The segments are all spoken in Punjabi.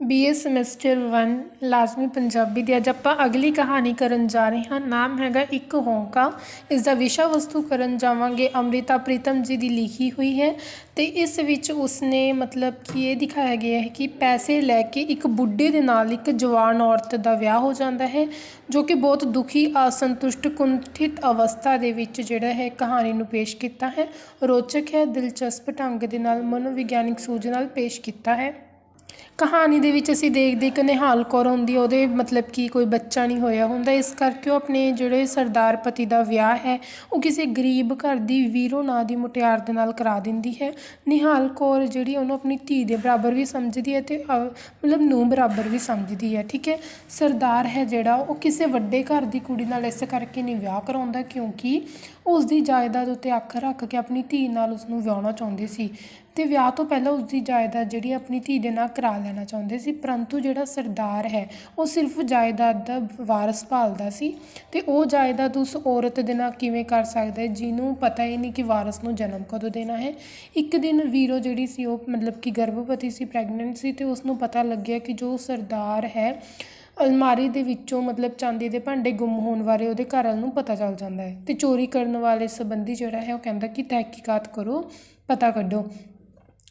ਬੀਏ ਸਮੈਸਟਰ 1 ਲਾਜ਼ਮੀ ਪੰਜਾਬੀ ਦੀ ਅੱਜ ਆਪਾਂ ਅਗਲੀ ਕਹਾਣੀ ਕਰਨ ਜਾ ਰਹੇ ਹਾਂ। ਨਾਮ ਹੈਗਾ ਇੱਕ ਹੋਂਕਾ। ਇਸ ਦਾ ਵਿਸ਼ਾ ਵਸਤੂ ਕਰਨ ਜਾਵਾਂਗੇ। ਅੰਮ੍ਰਿਤਾ ਪ੍ਰੀਤਮ ਜੀ ਦੀ ਲਿਖੀ ਹੋਈ ਹੈ ਤੇ ਇਸ ਵਿੱਚ ਉਸਨੇ ਮਤਲਬ ਕਿ ਇਹ ਦਿਖਾਇਆ ਗਿਆ ਹੈ ਕਿ ਪੈਸੇ ਲੈ ਕੇ ਇੱਕ ਬੁੱਢੇ ਦੇ ਨਾਲ ਇੱਕ ਜਵਾਨ ਔਰਤ ਦਾ ਵਿਆਹ ਹੋ ਜਾਂਦਾ ਹੈ, ਜੋ ਕਿ ਬਹੁਤ ਦੁਖੀ, ਅਸੰਤੁਸ਼ਟ, ਕੁੰਠਿਤ ਅਵਸਥਾ ਦੇ ਵਿੱਚ ਜਿਹੜਾ ਹੈ ਕਹਾਣੀ ਨੂੰ ਪੇਸ਼ ਕੀਤਾ ਹੈ। ਰੋਚਕ ਹੈ, ਦਿਲਚਸਪ ਢੰਗ ਦੇ ਨਾਲ ਮਨੋਵਿਗਿਆਨਿਕ ਸੂਝ ਨਾਲ ਪੇਸ਼ ਕੀਤਾ ਹੈ। ਕਹਾਣੀ ਦੇ ਵਿੱਚ ਅਸੀਂ ਦੇਖਦੇ ਇੱਕ ਨਿਹਾਲ ਕੌਰ ਹੁੰਦੀ ਉਹਦੇ ਮਤਲਬ ਕਿ ਕੋਈ ਬੱਚਾ ਨਹੀਂ ਹੋਇਆ ਹੁੰਦਾ। ਇਸ ਕਰਕੇ ਉਹ ਆਪਣੇ ਜਿਹੜੇ ਸਰਦਾਰ ਪਤੀ ਦਾ ਵਿਆਹ ਹੈ, ਉਹ ਕਿਸੇ ਗਰੀਬ ਘਰ ਦੀ ਵੀਰੋ ਨਾਂ ਦੀ ਮੁਟਿਆਰ ਦੇ ਨਾਲ ਕਰਾ ਦਿੰਦੀ ਹੈ। ਨਿਹਾਲ ਕੌਰ ਜਿਹੜੀ ਉਹਨੂੰ ਆਪਣੀ ਧੀ ਦੇ ਬਰਾਬਰ ਵੀ ਸਮਝਦੀ ਹੈ ਅਤੇ ਅ- ਮਤਲਬ ਨੂੰ ਬਰਾਬਰ ਵੀ ਸਮਝਦੀ ਹੈ, ਠੀਕ ਹੈ? ਸਰਦਾਰ ਹੈ ਜਿਹੜਾ, ਉਹ ਕਿਸੇ ਵੱਡੇ ਘਰ ਦੀ ਕੁੜੀ ਨਾਲ ਇਸ ਕਰਕੇ ਨਹੀਂ ਵਿਆਹ ਕਰਾਉਂਦਾ ਕਿਉਂਕਿ ਉਸ ਦੀ ਜਾਇਦਾਦ ਉੱਤੇ ਅੱਖ ਰੱਖ ਕੇ ਆਪਣੀ ਧੀ ਨਾਲ ਉਸ ਨੂੰ ਵਿਆਹਣਾ ਚਾਹੁੰਦੇ ਸੀ। ਅਤੇ ਵਿਆਹ ਤੋਂ ਪਹਿਲਾਂ ਉਸਦੀ ਜਾਇਦਾਦ ਜਿਹੜੀ ਆਪਣੀ ਧੀ ਦੇ ਨਾਲ ਕਰਾ ਲੈਣਾ ਚਾਹੁੰਦੇ ਸੀ, ਪਰੰਤੂ ਜਿਹੜਾ ਸਰਦਾਰ ਹੈ, ਉਹ ਸਿਰਫ ਜਾਇਦਾਦ ਦਾ ਵਾਰਸ ਭਾਲਦਾ ਸੀ ਅਤੇ ਉਹ ਜਾਇਦਾਦ ਉਸ ਔਰਤ ਦੇ ਨਾਲ ਕਿਵੇਂ ਕਰ ਸਕਦਾ ਜਿਹਨੂੰ ਪਤਾ ਹੀ ਨਹੀਂ ਕਿ ਵਾਰਸ ਨੂੰ ਜਨਮ ਕਦੋਂ ਦੇਣਾ ਹੈ। ਇੱਕ ਦਿਨ ਵੀਰੋ ਜਿਹੜੀ ਸੀ ਉਹ ਮਤਲਬ ਕਿ ਗਰਭਵਤੀ ਸੀ ਪ੍ਰੈਗਨੈਂਟ ਸੀ ਅਤੇ ਉਸਨੂੰ ਪਤਾ ਲੱਗਿਆ ਕਿ ਜੋ ਸਰਦਾਰ ਹੈ, ਅਲਮਾਰੀ ਦੇ ਵਿੱਚੋਂ ਮਤਲਬ ਚਾਂਦੀ ਦੇ ਭਾਂਡੇ ਗੁੰਮ ਹੋਣ ਬਾਰੇ ਉਹਦੇ ਘਰ ਵਾਲ ਨੂੰ ਪਤਾ ਚੱਲ ਜਾਂਦਾ ਹੈ ਅਤੇ ਚੋਰੀ ਕਰਨ ਵਾਲੇ ਸੰਬੰਧੀ ਜਿਹੜਾ ਹੈ ਉਹ ਕਹਿੰਦਾ ਕਿ ਤਹਿਕੀਕਾਤ ਕਰੋ, ਪਤਾ ਕੱਢੋ।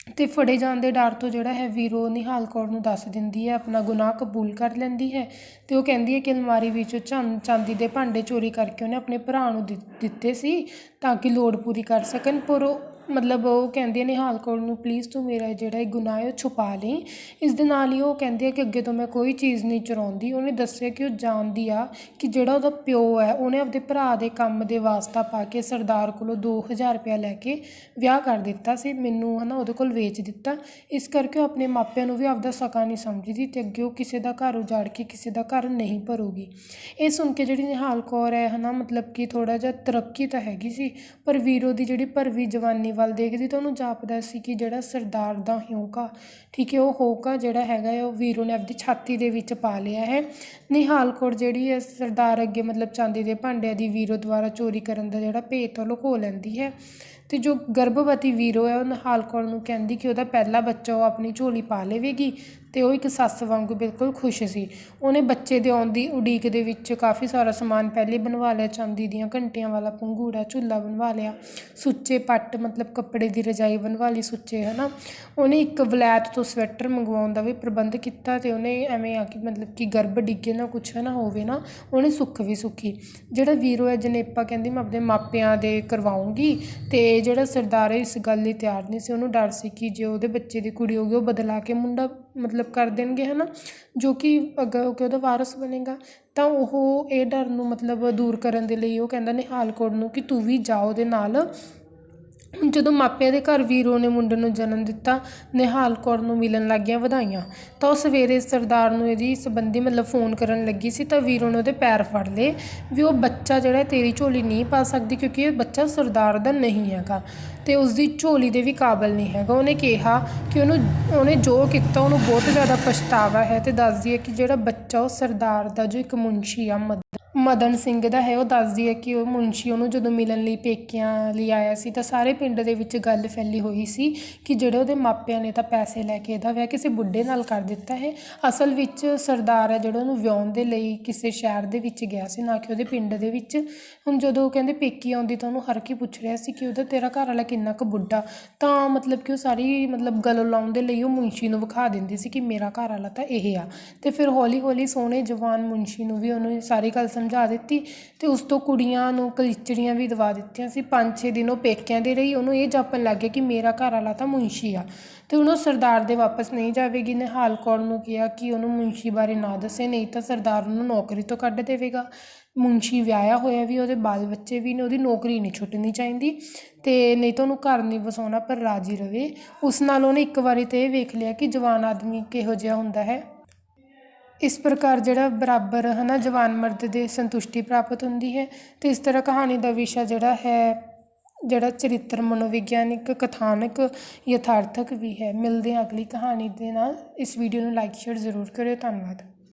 ਅਤੇ ਫੜੇ ਜਾਣ ਦੇ ਡਰ ਤੋਂ ਜਿਹੜਾ ਹੈ ਵੀਰੋ ਨਿਹਾਲ ਕੌਰ ਨੂੰ ਦੱਸ ਦਿੰਦੀ ਹੈ, ਆਪਣਾ ਗੁਨਾਹ ਕਬੂਲ ਕਰ ਲੈਂਦੀ ਹੈ ਅਤੇ ਉਹ ਕਹਿੰਦੀ ਹੈ ਕਿ ਅਲਮਾਰੀ ਵਿੱਚੋਂ ਚੰ ਚਾਂਦੀ ਦੇ ਭਾਂਡੇ ਚੋਰੀ ਕਰਕੇ ਉਹਨੇ ਆਪਣੇ ਭਰਾ ਨੂੰ ਦਿੱ- ਦਿੱਤੇ ਸੀ ਤਾਂ ਕਿ ਲੋੜ ਪੂਰੀ ਕਰ ਸਕਣ, ਪਰ ਉਹ ਮਤਲਬ ਉਹ ਕਹਿੰਦੀ ਹੈ ਨਿਹਾਲ ਕੌਰ ਨੂੰ ਪਲੀਜ਼ ਤੂੰ ਮੇਰਾ ਜਿਹੜਾ ਇਹ ਗੁਨਾਹ ਹੈ ਉਹ ਛੁਪਾ ਲਈ। ਇਸ ਦੇ ਨਾਲ ਹੀ ਉਹ ਕਹਿੰਦੀ ਹੈ ਕਿ ਅੱਗੇ ਤੋਂ ਮੈਂ ਕੋਈ ਚੀਜ਼ ਨਹੀਂ ਚੁਰਾਉਂਦੀ। ਉਹਨੇ ਦੱਸਿਆ ਕਿ ਉਹ ਜਾਣਦੀ ਆ ਕਿ ਜਿਹੜਾ ਉਹਦਾ ਪਿਓ ਹੈ, ਉਹਨੇ ਆਪਦੇ ਭਰਾ ਦੇ ਕੰਮ ਦੇ ਵਾਸਤਾ ਪਾ ਕੇ ਸਰਦਾਰ ਕੋਲੋਂ ਦੋ ਹਜ਼ਾਰ ਰੁਪਇਆ ਲੈ ਕੇ ਵਿਆਹ ਕਰ ਦਿੱਤਾ ਸੀ। ਮੈਨੂੰ ਹੈ ਨਾ ਉਹਦੇ ਕੋਲ ਵੇਚ ਦਿੱਤਾ। ਇਸ ਕਰਕੇ ਉਹ ਆਪਣੇ ਮਾਪਿਆਂ ਨੂੰ ਵੀ ਆਪਦਾ ਸਕਾ ਨਹੀਂ ਸਮਝਦੀ ਅਤੇ ਅੱਗੇ ਉਹ ਕਿਸੇ ਦਾ ਘਰ ਉਜਾੜ ਕੇ ਕਿਸੇ ਦਾ ਘਰ ਨਹੀਂ ਭਰੂਗੀ। ਇਹ ਸੁਣ ਕੇ ਜਿਹੜੀ ਨਿਹਾਲ ਕੌਰ ਹੈ ਹੈ ਨਾ ਮਤਲਬ ਕਿ ਥੋੜ੍ਹਾ ਜਿਹਾ ਤਰੱਕੀ ਤਾਂ ਹੈਗੀ ਸੀ, ਪਰ ਵੀਰੋ ਦੀ ਜਿਹੜੀ ਭਰਵੀ ਜਵਾਨੀ ਵੱਲ ਦੇਖਦੀ ਤਾਂ ਉਹਨੂੰ ਜਾਪਦਾ ਸੀ ਕਿ ਜਿਹੜਾ ਸਰਦਾਰ ਦਾ ਹਿਉਂਕਾ ਠੀਕ ਹੈ, ਉਹ ਹੋਕਾ ਜਿਹੜਾ ਹੈਗਾ ਹੈ, ਉਹ ਵੀਰੋ ਨੇ ਆਪਦੀ ਛਾਤੀ ਦੇ ਵਿੱਚ ਪਾ ਲਿਆ ਹੈ। ਨਿਹਾਲ ਕੌਰ ਜਿਹੜੀ ਹੈ ਸਰਦਾਰ ਅੱਗੇ ਮਤਲਬ ਚਾਂਦੀ ਦੇ ਭਾਂਡਿਆਂ ਦੀ ਵੀਰੋ ਦੁਆਰਾ ਚੋਰੀ ਕਰਨ ਦਾ ਜਿਹੜਾ ਭੇਤ ਉਹ ਲੁਕੋ ਲੈਂਦੀ ਹੈ। ਅਤੇ ਜੋ ਗਰਭਵਤੀ ਵੀਰੋ ਹੈ, ਉਹ ਨਿਹਾਲ ਕੌਰ ਨੂੰ ਕਹਿੰਦੀ ਕਿ ਉਹਦਾ ਪਹਿਲਾ ਬੱਚਾ ਉਹ ਆਪਣੀ ਝੋਲੀ ਪਾ ਲਵੇਗੀ। ਅਤੇ ਉਹ ਇੱਕ ਸੱਸ ਵਾਂਗੂ ਬਿਲਕੁਲ ਖੁਸ਼ ਸੀ। ਉਹਨੇ ਬੱਚੇ ਦੇ ਆਉਣ ਦੀ ਉਡੀਕ ਦੇ ਵਿੱਚ ਕਾਫੀ ਸਾਰਾ ਸਮਾਨ ਪਹਿਲੇ ਬਣਵਾ ਲਿਆ, ਚਾਂਦੀ ਦੀਆਂ ਘੰਟੀਆਂ ਵਾਲਾ ਪੰਘੂੜਾ, ਝੂਲਾ ਬਣਵਾ ਲਿਆ, ਸੁੱਚੇ ਪੱਟ ਮਤਲਬ ਕੱਪੜੇ ਦੀ ਰਜਾਈ ਬਣਵਾ ਲਈ ਸੁੱਚੇ ਹੈ ਨਾ ਉਹਨੇ ਇੱਕ ਵਲੈਤ ਤੋਂ ਸਵੈਟਰ ਮੰਗਵਾਉਣ ਦਾ ਵੀ ਪ੍ਰਬੰਧ ਕੀਤਾ ਅਤੇ ਉਹਨੇ ਐਵੇਂ ਆ ਕਿ ਮਤਲਬ ਕਿ ਗਰਭ ਡਿੱਗੇ ਨਾ, ਕੁਛ ਨਾ ਹੋਵੇ ਨਾ, ਉਹਨੇ ਸੁੱਖ ਵੀ ਸੁੱਖੀ। ਜਿਹੜਾ ਵੀਰੋ ਹੈ, ਜਨੇਪਾ ਕਹਿੰਦੀ, ਮੈਂ ਆਪਣੇ ਮਾਪਿਆਂ ਦੇ ਕਰਵਾਉਂਗੀ। ਅਤੇ ਜਿਹੜਾ ਸਰਦਾਰ ਇਸ ਗੱਲ ਲਈ ਤਿਆਰ ਨਹੀਂ ਸੀ। ਉਹਨੂੰ ਡਰ ਸੀ ਕਿ ਜੇ ਉਹਦੇ ਬੱਚੇ ਦੀ ਕੁੜੀ ਹੋ ਗਈ ਉਹ ਬਦਲਾ ਕੇ ਮੁੰਡਾ ਮਤਲਬ ਕਰ ਦੇਣਗੇ ਹੈ ਨਾ ਜੋ ਕਿ ਅੱਗੇ ਹੋ ਕੇ ਉਹਦਾ ਵਾਰਸ ਬਣੇਗਾ, ਤਾਂ ਉਹ ਇਹ ਡਰ ਨੂੰ ਮਤਲਬ ਦੂਰ ਕਰਨ ਦੇ ਲਈ ਉਹ ਕਹਿੰਦਾ ਨਿਹਾਲ ਕੌਰ ਨੂੰ ਕਿ ਤੂੰ ਵੀ ਜਾ ਉਹਦੇ ਨਾਲ। ਜਦੋਂ ਮਾਪਿਆਂ ਦੇ ਘਰ ਵੀਰੋ ਨੇ ਮੁੰਡੇ ਨੂੰ ਜਨਮ ਦਿੱਤਾ, ਨਿਹਾਲ ਕੌਰ ਨੂੰ ਮਿਲਣ ਲੱਗ ਗਈਆਂ ਵਧਾਈਆਂ, ਤਾਂ ਉਹ ਸਵੇਰੇ ਸਰਦਾਰ ਨੂੰ ਇਹਦੀ ਸੰਬੰਧੀ ਮਤਲਬ ਫੋਨ ਕਰਨ ਲੱਗੀ ਸੀ ਤਾਂ ਵੀਰੋ ਨੇ ਉਹਦੇ ਪੈਰ ਫੜ ਲਏ ਵੀ ਉਹ ਬੱਚਾ ਜਿਹੜਾ ਤੇਰੀ ਝੋਲੀ ਨਹੀਂ ਪਾ ਸਕਦੀ ਕਿਉਂਕਿ ਇਹ ਬੱਚਾ ਸਰਦਾਰ ਦਾ ਨਹੀਂ ਹੈਗਾ ਤੇ ਉਸ ਦੀ ਝੋਲੀ ਦੇ ਵੀ ਕਾਬਲ ਨਹੀਂ ਹੈਗਾ। ਉਹਨੇ ਕਿਹਾ ਕਿ ਉਹਨੂੰ, ਉਹਨੇ ਜੋ ਕੀਤਾ ਉਹਨੂੰ ਬਹੁਤ ਜ਼ਿਆਦਾ ਪਛਤਾਵਾ ਹੈ ਤੇ ਦੱਸਦੀ ਹੈ ਕਿ ਜਿਹੜਾ ਬੱਚਾ ਉਹ ਸਰਦਾਰ ਦਾ, ਜੋ ਇੱਕ ਮੁੰਸ਼ੀ ਆ, ਮਦ ਮਦਨ ਸਿੰਘ ਦਾ ਹੈ, ਉਹ ਦੱਸਦੀ ਹੈ ਕਿ ਉਹ ਮੁਨਸ਼ੀ ਉਹਨੂੰ ਜਦੋਂ ਮਿਲਣ ਲਈ ਪੇਕਿਆਂ ਲਈ ਆਇਆ ਸੀ ਤਾਂ ਸਾਰੇ ਪਿੰਡ ਦੇ ਵਿੱਚ ਗੱਲ ਫੈਲੀ ਹੋਈ ਸੀ ਕਿ ਜਿਹੜੇ ਉਹਦੇ ਮਾਪਿਆਂ ਨੇ ਤਾਂ ਪੈਸੇ ਲੈ ਕੇ ਇਹਦਾ ਵਿਆਹ ਕਿਸੇ ਬੁੱਢੇ ਨਾਲ ਕਰ ਦਿੱਤਾ ਹੈ। ਅਸਲ ਵਿੱਚ ਸਰਦਾਰ ਹੈ ਜਿਹੜਾ ਉਹਨੂੰ ਵਿਆਹੁਣ ਦੇ ਲਈ ਕਿਸੇ ਸ਼ਹਿਰ ਦੇ ਵਿੱਚ ਗਿਆ ਸੀ, ਨਾ ਕਿ ਉਹਦੇ ਪਿੰਡ ਦੇ ਵਿੱਚ। ਹੁਣ ਜਦੋਂ ਉਹ ਕਹਿੰਦੇ ਪੇਕੀ ਆਉਂਦੀ ਤਾਂ ਉਹਨੂੰ ਹਰ ਕੀ ਪੁੱਛ ਰਿਹਾ ਸੀ ਕਿ ਉਹਦਾ ਤੇਰਾ ਘਰ ਵਾਲਾ ਕਿੰਨਾ ਕੁ ਬੁੱਢਾ। ਤਾਂ ਮਤਲਬ ਕਿ ਉਹ ਸਾਰੀ ਮਤਲਬ ਗੱਲ ਲਾਉਣ ਦੇ ਲਈ ਉਹ ਮੁਨਸ਼ੀ ਨੂੰ ਵਿਖਾ ਦਿੰਦੀ ਸੀ ਕਿ ਮੇਰਾ ਘਰ ਵਾਲਾ ਤਾਂ ਇਹ ਆ। ਤੇ ਫਿਰ ਹੌਲੀ ਹੌਲੀ ਸੋਹਣੇ ਜਵਾਨ ਮੁਨਸ਼ੀ ਨੂੰ ਵੀ ਉਹਨੂੰ ਸਾਰੀ ਗੱਲ ਸਮਝਾ ਦਿੱਤੀ ਅਤੇ ਉਸ ਤੋਂ ਕੁੜੀਆਂ ਨੂੰ ਕਲੀਚੜੀਆਂ ਵੀ ਦਵਾ ਦਿੱਤੀਆਂ ਸੀ। ਪੰਜ ਛੇ ਦਿਨ ਉਹ ਪੇਕਿਆਂ ਦੇ ਰਹੀ। ਉਹਨੂੰ ਇਹ ਜਾਪਣ ਲੱਗ ਗਿਆ ਕਿ ਮੇਰਾ ਘਰ ਵਾਲਾ ਤਾਂ ਮੁਨਸ਼ੀ ਆ। ਅਤੇ ਹੁਣ ਉਹ ਸਰਦਾਰ ਦੇ ਵਾਪਸ ਨਹੀਂ ਜਾਵੇਗੀ। ਨਿਹਾਲ ਕੌਰ ਨੂੰ ਕਿਹਾ ਕਿ ਉਹਨੂੰ ਮੁਨਸ਼ੀ ਬਾਰੇ ਨਾ ਦੱਸੇ, ਨਹੀਂ ਤਾਂ ਸਰਦਾਰ ਉਹਨੂੰ ਨੌਕਰੀ ਤੋਂ ਕੱਢ ਦੇਵੇਗਾ। ਮੁਨਸ਼ੀ ਵਿਆਹਿਆ ਹੋਇਆ ਵੀ, ਉਹਦੇ ਬਾਲ ਬੱਚੇ ਵੀ ਨੇ, ਉਹਦੀ ਨੌਕਰੀ ਨਹੀਂ ਛੁੱਟਣੀ ਚਾਹੀਦੀ ਅਤੇ ਨਹੀਂ ਤਾਂ ਉਹਨੂੰ ਘਰ ਨਹੀਂ ਵਸਾਉਣਾ ਪਰ ਰਾਜੀ ਰਵੇ। ਉਸ ਨਾਲ ਉਹਨੇ ਇੱਕ ਵਾਰੀ ਤਾਂ ਇਹ ਵੇਖ ਲਿਆ ਕਿ ਜਵਾਨ ਆਦਮੀ ਕਿਹੋ ਜਿਹਾ ਹੁੰਦਾ ਹੈ। ਇਸ ਪ੍ਰਕਾਰ ਜਿਹੜਾ ਬਰਾਬਰ ਹੈ ਨਾ ਜਵਾਨ ਮਰਦ ਦੇ ਸੰਤੁਸ਼ਟੀ ਪ੍ਰਾਪਤ ਹੁੰਦੀ ਹੈ ਅਤੇ ਇਸ ਤਰ੍ਹਾਂ ਕਹਾਣੀ ਦਾ ਵਿਸ਼ਾ ਜਿਹੜਾ ਹੈ, ਜਿਹੜਾ ਚਰਿੱਤਰ ਮਨੋਵਿਗਿਆਨਿਕ, ਕਥਾਨਕ, ਯਥਾਰਥਕ ਵੀ ਹੈ। ਮਿਲਦੇ ਹਾਂ ਅਗਲੀ ਕਹਾਣੀ ਦੇ ਨਾਲ। ਇਸ ਵੀਡੀਓ ਨੂੰ ਲਾਈਕ ਸ਼ੇਅਰ ਜ਼ਰੂਰ ਕਰਿਓ। ਧੰਨਵਾਦ।